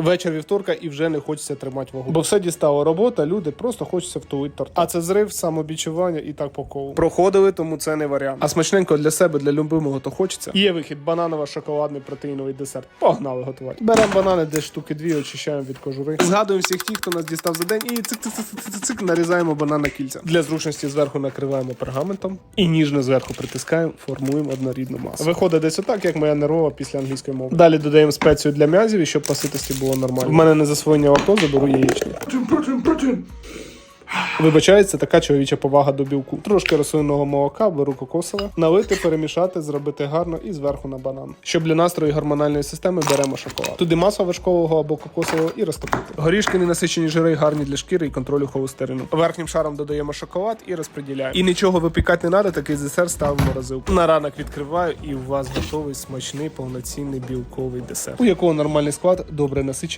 Вечір вівторка і вже не хочеться тримати вагу. Бо все дістало робота, люди просто хочеться втулити торт. А це зрив, самобічування і так по колу. Проходили, тому це не варіант. А смачненько для себе, для любимого, то хочеться. Є вихід бананово-шоколадний протеїновий десерт. Погнали готувати. Беремо банани, десь штуки дві, очищаємо від кожури. Згадуємо всіх тих, хто нас дістав за день, і цик цик цик цик цик нарізаємо банан на кільця. Для зручності зверху накриваємо пергаментом і ніжно зверху притискаємо, формуємо однорідну масу. Виходить десь отак, як моя нервова після англійської мови. Далі додаємо спецію для м'язів, і щоб поситості було нормально. У мене не засвоєння лактози, беру яєчні. Вибачається така чоловіча повага до білку. Трошки рослинного молока, беру кокосове, налити, перемішати, зробити гарно і зверху на банан. Щоб для настрою гормональної системи беремо шоколад. Туди масло вершкового або кокосового і розтопити. Горішки ненасичені жири гарні для шкіри і контролю холестерину. Верхнім шаром додаємо шоколад і розподіляємо. І нічого випікати не треба, такий десерт ставимо морозилку. На ранок відкриваю, і у вас готовий смачний повноцінний білковий десерт, у якого нормальний склад, добре насичений.